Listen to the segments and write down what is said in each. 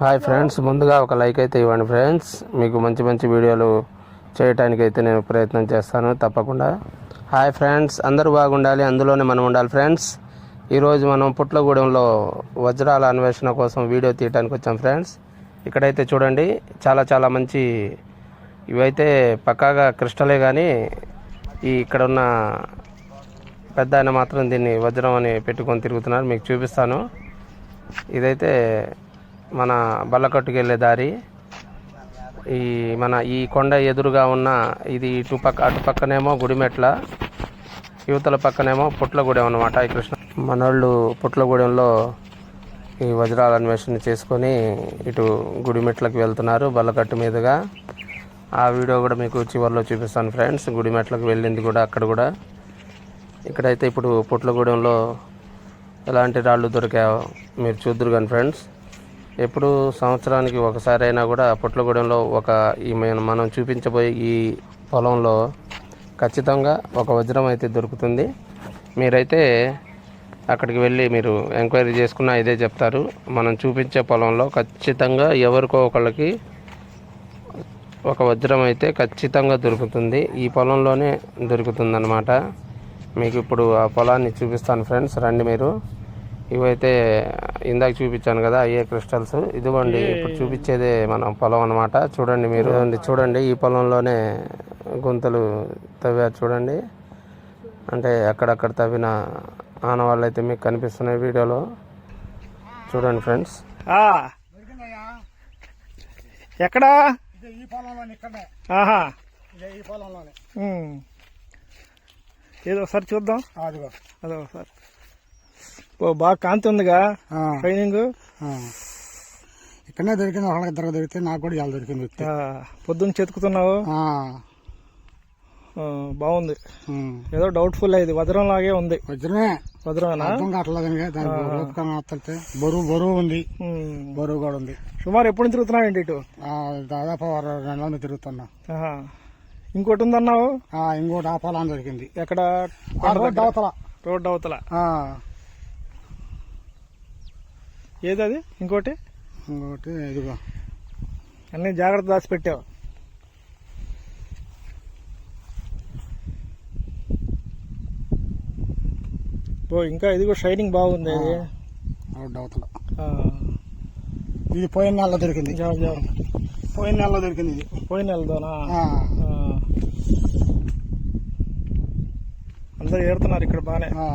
Hi friends ముందుగా ఒక like అయితే ఇవ్వండి ఫ్రెండ్స్. మీకు మంచి మంచి వీడియోలు చేయడానికి అయితే నేను ప్రయత్నం చేస్తాను తప్పకుండా. హాయ్ ఫ్రెండ్స్ అందరూ బాగుండాలి అందులోనే మనం ఉండాలి ఫ్రెండ్స్. ఈరోజు మనం పుట్లగూడెంలో వజ్రాల అన్వేషణ కోసం వీడియో తీయడానికి వచ్చాం ఫ్రెండ్స్. ఇక్కడైతే చూడండి చాలా చాలా మంచి ఇవైతే పక్కాగా క్రిస్టలే కానీ ఈ ఇక్కడ ఉన్న పెద్ద ఆయన మాత్రం దీన్ని వజ్రం అని పెట్టుకొని తిరుగుతున్నారు. మీకు చూపిస్తాను. ఇదైతే మన బల్లకట్టుకు వెళ్ళే దారి. ఈ మన ఈ కొండ ఎదురుగా ఉన్న ఇది ఇటు పక్క అటు పక్కనేమో గుడిమెట్ల యువతల పక్కనేమో పుట్లగూడెం అనమాట ఈ కృష్ణ. మనోళ్ళు పుట్లగూడెంలో ఈ వజ్రాల అన్వేషణ చేసుకొని ఇటు గుడిమెట్లకు వెళ్తున్నారు బల్లకట్టు మీదుగా. ఆ వీడియో కూడా మీకు చివరిలో చూపిస్తాను ఫ్రెండ్స్. గుడిమెట్లకు వెళ్ళింది కూడా అక్కడ కూడా. ఇక్కడైతే ఇప్పుడు పుట్లగూడెంలో ఎలాంటి రాళ్ళు దొరికాయో మీరు చూద్దరు కానీ ఫ్రెండ్స్. ఎప్పుడు సంవత్సరానికి ఒకసారి అయినా కూడా పొట్లగూడెంలో ఒక ఈ మనం చూపించబోయే ఈ పొలంలో ఖచ్చితంగా ఒక వజ్రం అయితే దొరుకుతుంది. మీరైతే అక్కడికి వెళ్ళి మీరు ఎంక్వైరీ చేసుకున్నా ఇదే చెప్తారు. మనం చూపించే పొలంలో ఖచ్చితంగా ఎవరికో ఒకళ్ళకి ఒక వజ్రం అయితే ఖచ్చితంగా దొరుకుతుంది. ఈ పొలంలోనే దొరుకుతుందన్నమాట. మీకు ఇప్పుడు ఆ పొలాన్ని చూపిస్తాను ఫ్రెండ్స్. రండి మీరు. ఇవైతే ఇందాక చూపించాను కదా అయ్యే క్రిస్టల్స్. ఇదిగోండి ఇప్పుడు చూపించేదే మన పొలం అనమాట చూడండి మీరు. చూడండి ఈ పొలంలోనే గుంతలు తవ్వారు చూడండి. అంటే అక్కడక్కడ తవ్విన ఆనవాళ్ళు అయితే మీకు కనిపిస్తున్నాయి వీడియోలో. చూడండి ఫ్రెండ్స్. ఆ. ఎక్కడా? ఇదే ఈ పొలంలోనే ఇక్కడే ఆహా. ఇదే ఈ పొలంలోనే. ఉమ్. ఏదో ఒకసారి చూద్దాం. అదిగో. అదో ఒకసారి. బాగా కాంతి ఉందిగా. ట్రైనింగ్. ఇక్కడనే దొరికింది ఒకళ్ళకి ఇద్దరు దొరికితే నాకు కూడా ఇవాళ దొరికింది పొద్దున్న చెతుకుతున్నావు. బాగుంది. ఏదో డౌట్ఫుల్ ఇది. వజ్రం లాగే ఉంది. వజ్రమే. వస్తుంటే బరువు బరువు ఉంది. బరువు కూడా ఉంది. సుమారు ఎప్పుడు తిరుగుతున్నావు ఏంటి ఇటు? దాదాపు రెండు వందలు తిరుగుతున్నా. ఇంకోటి ఉందన్నావు? ఆ, ఇంకోటి ఆ పొలం దొరికింది. ఎక్కడ? ఆ రోడ్డు అవతల. రోడ్డు అవతల. ఆ, ఏది అది ఇంకోటి? ఇంకోటి ఇదిగో. అన్ని జాగ్రత్త దాచి పెట్టావు. ఓ ఇంకా ఇది కూడా షైనింగ్ బాగుంది ఇది. అవతల ఇది పోయిన నెలలో దొరికింది. పోయిన నెలలో దొరికింది ఇది. పోయిన నెలతోనా. అందరు ఏరుతున్నారు ఇక్కడ ఆ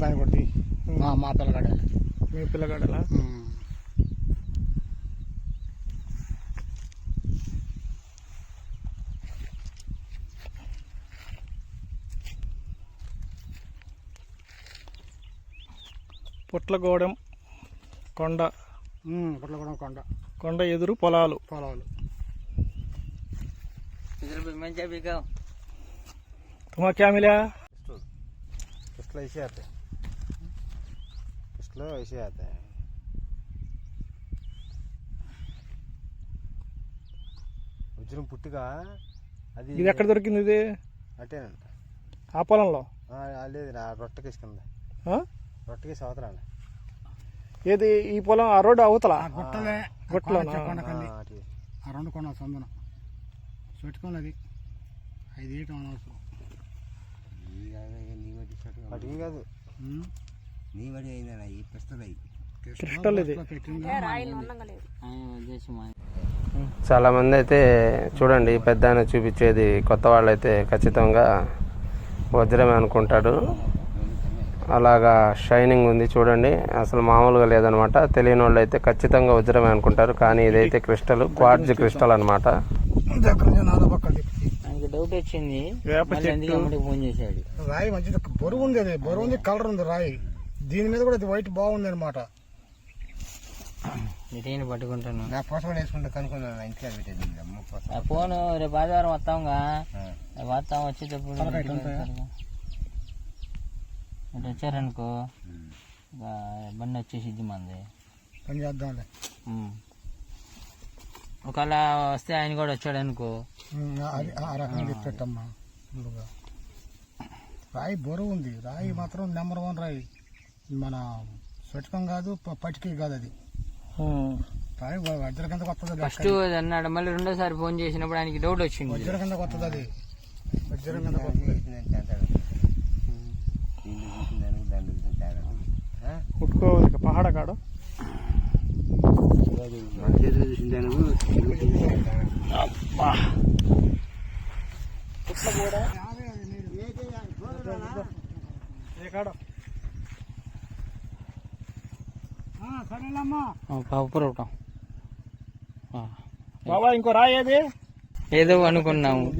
పైన కొట్టి. మా మా పిల్లగాడే. మీ పిల్లగాడలా ఉమ్. పుట్లగూడెం కొండ ఉమ్, పుట్లగూడెం కొండ కొండ ఎదురు పొలాలు పొలాలు తుమా క్యా మిలా पिस्टल ऐसे आते हैं पिस्टल ऐसे आता है వజ్రం పుట్టిగా అది ఇది ఎక్కడ దొరికింది ఇది అట్టేనంట ఆ పొలంలో ఆ, లేదు నా రొట్టకేసి కింద ఆ? రొట్టకేసి అవతరాలి ఏది ఈ పొలం ఆ రోడ్డు అవతల ఆ గుట్టలే గుట్టలోనా? కొండకండి ఆ రెండు కొండ సందనం పెట్టుకోలేదు ఐదు ఏటం అనవసరం అటు కాదు ఈ పిస్తలు క్రిస్టల్ ఇది. పెట్టింది చాలా మంది అయితే చూడండి పెద్ద ఆయన చూపించేది. కొత్త వాళ్ళు అయితే ఖచ్చితంగా వజ్రమే అనుకుంటాడు అలాగా షైనింగ్ ఉంది చూడండి. అసలు మామూలుగా లేదనమాట. తెలియని వాళ్ళు అయితే ఖచ్చితంగా వజ్రమే అనుకుంటారు. కానీ ఇదైతే క్రిస్టల్ క్వార్జ్ క్రిస్టల్ అనమాట డౌట్ వచ్చింది. రాయి మంచిది బరువు ఉంది అది. బరువు ఉంది కలర్ ఉంది రాయి. దీని మీద కూడా ఇది వైట్ బాగుంది అనమాట పట్టుకుంటాను నా పోసం వేసుకుంటే కనుక్కున్నాను ఇంటికి పెట్టేది ఫోన్ రేపు ఆదివారం వస్తాంగా. రేపు వస్తాం వచ్చేటప్పుడు. ఇటు వచ్చారనుకో. బండి వచ్చేసిద్ది మంది. పని చేద్దాంలే. ఒకవేళ వస్తే ఆయన కూడా వచ్చాడు అనుకో ఆ రకంగా చెప్పేటమ్మా. రాయి బరువు ఉంది. రాయి మాత్రం నెంబర్ వన్ రాయి. మన స్వటకం కాదు పటికి కాదు అది. వజ్ర కింద కొత్తది. ఫస్ట్ అది అన్నాడు మళ్ళీ రెండోసారి ఫోన్ చేసినప్పుడు ఆయనకి డౌట్ వచ్చింది. వజ్ర కింద కొత్తది అది. వజ్ర కింద కొత్తది. కుట్టుకో ఇక పహాడ కాడు. ఏ కాడు? పాపపురవటం బాబా ఇంకో రాయి ఏది? ఏదో అనుకున్నాము.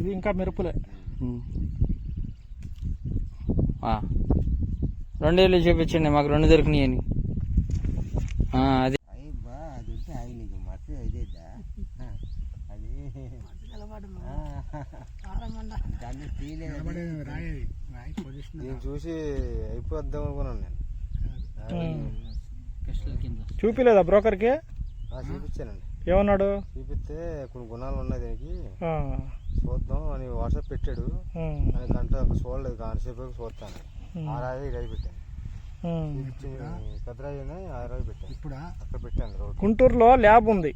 ఇది ఇంకా మెరుపులే. రెండేళ్ళు చూపించండి మాకు రెండు దొరికినాయి అని. ఆ, అది. నిలబడే రాయి దీన్ని చూసి అయిపోద్దాం అనుకున్నాను నేను. చూపిలేదా బ్రోకర్కి? ఆ, చూపించానండి. ఏమన్నాడు? చూపిస్తే కొన్ని గుణాలు ఉన్నాయి దీనికి. ఆ, చూద్దాం అని వాట్సాప్ పెట్టాడు. అని గంట చూడలేదు. గంటసేపు చూస్తాను. ఆ. రాయి ఇది పెట్టాను. పెద్ద ఉంది, ఆ రాయి పెట్టాను. ఇప్పుడా? అక్కడ పెట్టాను రోడ్ గుంటూరులో ల్యాబ్ ఉంది.